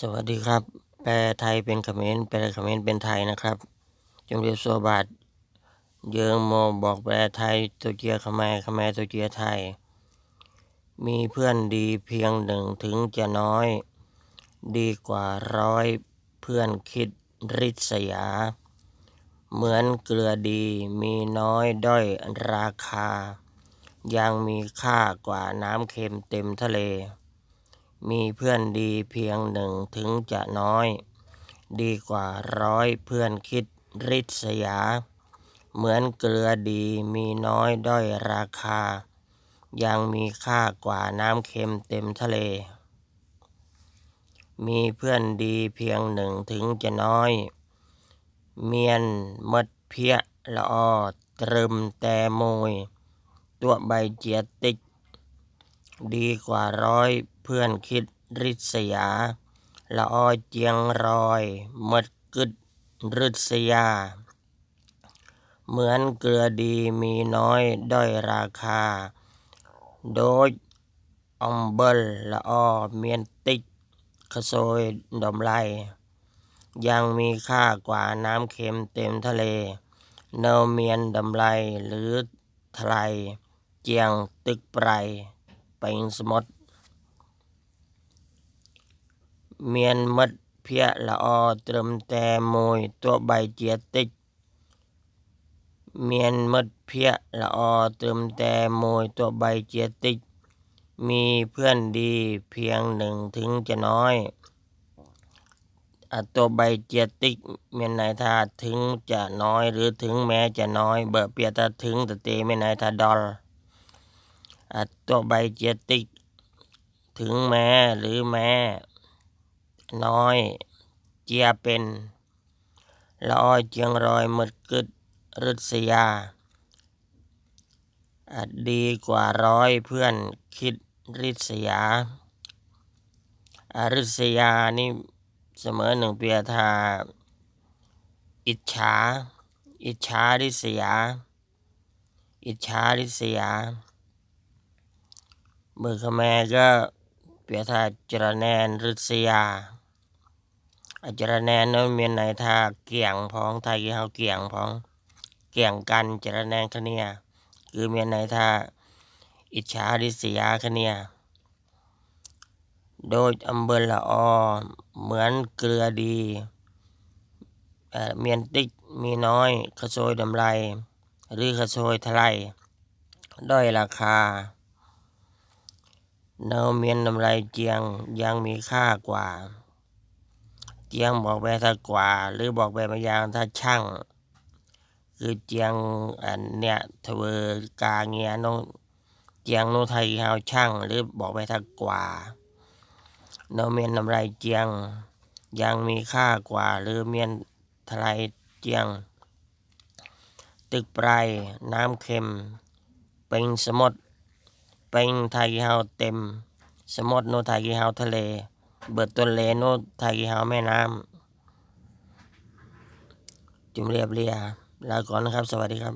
สวัสดีครับ แปลไทยเป็นเขมรแปลเขมรเป็นไทยนะครับ จงเรียบสวบาทเยิงโมบอกแปลไทยตัวเจียขมายขมายตัวเจียไทย มีเพื่อนดีเพียงหนึ่งถึงจะน้อย ดีกว่าร้อยเพื่อนคิดริษยา เหมือนเกลือดีมีน้อยด้อยราคา ยังมีค่ากว่าน้ำเค็มเต็มทะเล มีเพื่อนดีเพียงหนึ่งถึงจะน้อย ดีกว่าร้อยเพื่อนคิดริษยา เหมือนเกลือดีมีน้อยด้อยราคา ยังมีค่ากว่าน้ำเค็มเต็มทะเล มีเพื่อนดีเพียงหนึ่งถึงจะน้อย เมียนมดเพียละออตรึมแต่มย ตัวใบเจียติก ดีกว่าร้อยเพื่อนคิดริษยา ละออเจียงรอยมดกึดริษยา เหมือนเกลือดีมีน้อยด้อยราคา โดยอมเบลละออเมียนติกขโซยดมไลยังมีค่ากว่าน้ำเค็มเต็มทะเล เนเมียนดำไรหรือทลายเจียงตึกไพร เป็นสมดเมียนมดเพียละออตรมแต่มวยตัวใบเจียติกเมียนมดเพียละออตรมแต่มวยตัวใบเจียติกมีเพื่อนดีเพียงหนึ่งถึงจะน้อยอตัวใบเจียติกเมียนไหนถ้าถึงจะน้อยหรือถึงแม้จะน้อย เบอร์เปียถ้าถึงแต่เตเมียนไหนถ้าดอล อะตัวใบเจียติก ถึงแม้หรือแม้ น้อย เจียเป็นละออยเจียงรอยหมดกึดริษยาอาจดีกว่าร้อยเพื่อนคิดริษยาอาริษยานี่เสมอหนึ่งเปียทาอิจฉา อิจฉาริษยา อิจฉาริษยา มือขแมก็เปียทาจระแนนริยาอาจรแนนนั้นเมียนไหนทาเกี่ยงพ้องไทยเฮาเกี่ยงพ้องเกี่ยงกันจรแนนคเนียคือเมียนไหนทาอิจฉาริยาคเนียโดยอำเภอละออเหมือนเกลือดีเอ่อเมียนติกมีน้อยขโซยดำไร หรือขโซยทลายด้อยราคา เนาเมียนดำไรเจียงยังมีค่ากว่า เจียงบอกไปถ้ากว่า หรือบอกไปบายางถ้าช่าง คือเจียงอันเนี้ยทเวกาเงียโนเจียงโนไทยเฮาช่าง หรือบอกไปถ้ากว่าโนาเมียนนำไรเจียงยังมีค่ากว่า หรือเมียนทลายเจียง ตึกปลายน้ำเค็ม เป็นสมด ป็นไทยเฮาเต็ม สมดโนไทยเฮาทะเล เบิดต้นเลโนไทยเฮาแม่น้ำ จุ่มเรียบเรียลาก่อนนะครับ สวัสดีครับ